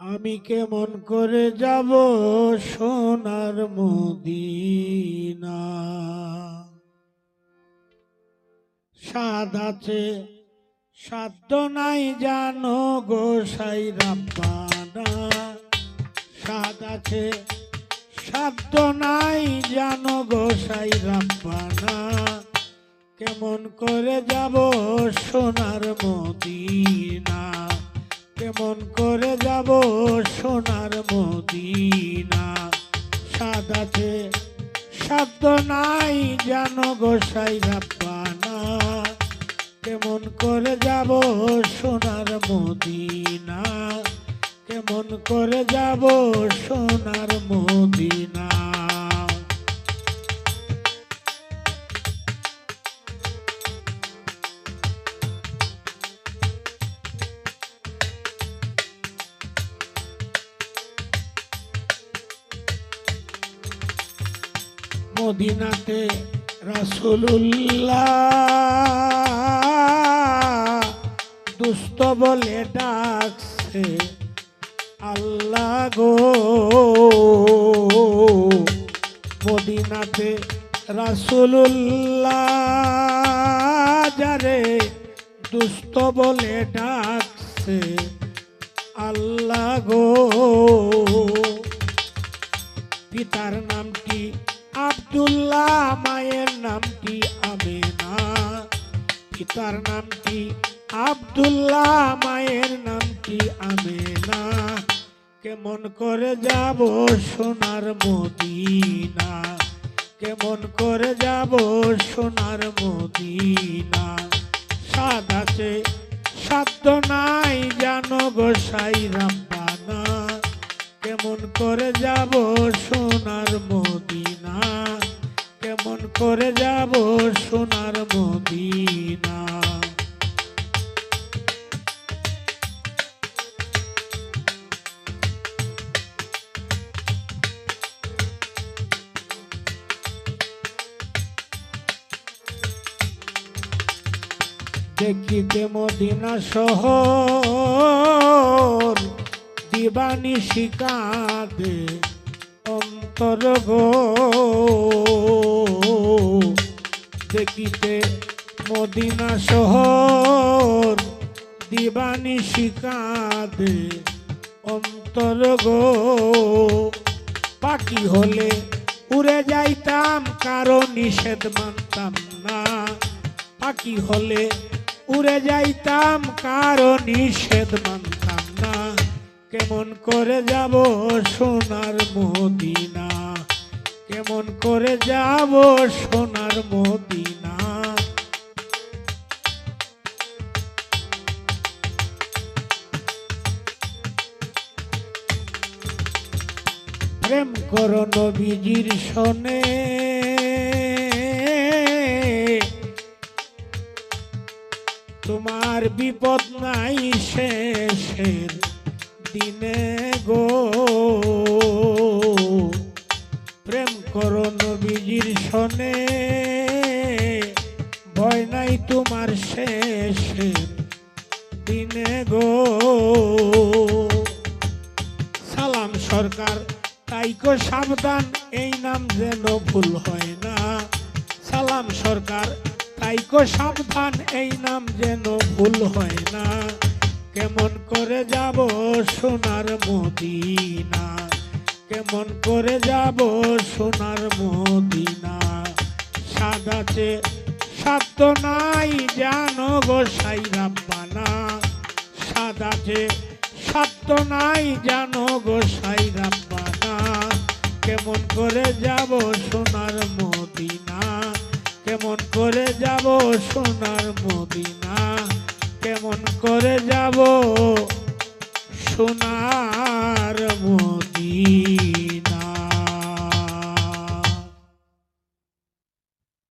আমি কেমন করে যাব সোনার মদিনা? সাদ আছে সাধ্য নাই জানো গোসাই রাব্বানা আছে সাধ্য নাই জানো গোসাই রাব্বানা কেমন করে যাব সোনার মদিনা? কেমন করে যাব সোনার মদিনা? সাদ আছে সাধ্য নাই, জানো গোসাই রাব্বানা কেমন করে যাব সোনার মদিনা? কেমন করে যাব সোনার মদিনা? মদিনাতে রাসুল্লাহ দুষ্ট বলে ডাকছে, আল্লাহ গো। মদিনাতে রাসুল্লাহ যারে দুষ্ট বলে ডাকছে, আল্লাহ গো। পিতার নামটি আব্দুল্লাহ মায়ের নামটি আমেনা। পিতার নামটি আব্দুল্লাহ মায়ের নামটি আমেনা। কেমন করে যাব সোনার মদিনা? কেমন করে যাব সোনার মদিনা? সাদ আছে সাধ্য নাই, জানো গোসাই রাব্বানা। কেমন করে যাব সোনার মদিনা। দেখিতে মদিনা শহর দিবানি শিকাদে অন্তর গো দেখিতে মদিনা শহর, দিবানি শিকাদে অন্তর গো। পাখি হলে উড়ে যাইতাম, কারও নিষেধ মানতাম না। পাখি হলে উড়ে যাইতাম, কারও নিষেধ মানতাম না। কেমন করে যাব সোনার মদিনা? কেমন করে যাব সোনার মদিনা? প্রেম করো নবীজির শোনে তোমার বিপদ নাই শেষের দিনে গো। প্রেম করো নবীজির শোনে ভয় নাই তোমার শেষের দিনে গো। সালাম সরকার তাইকো সাবধান, এই নাম যেন ভুল হয় না। সালাম সরকার তাইকো সাবধান, এই নাম যেন ভুল হয় না। কেমন করে যাব সোনার মদিনা? কেমন করে যাব সোনার মদিনা? সাদাতে সাধ্য নাই, জানো গো সাই রাব্বানা সাদাতে সাধ্য নাই, জানো গো সাই কেমন করে যাব সোনার মদিনা? কেমন করে যাব সোনার মদিনা? কেমন করে যাব সোনার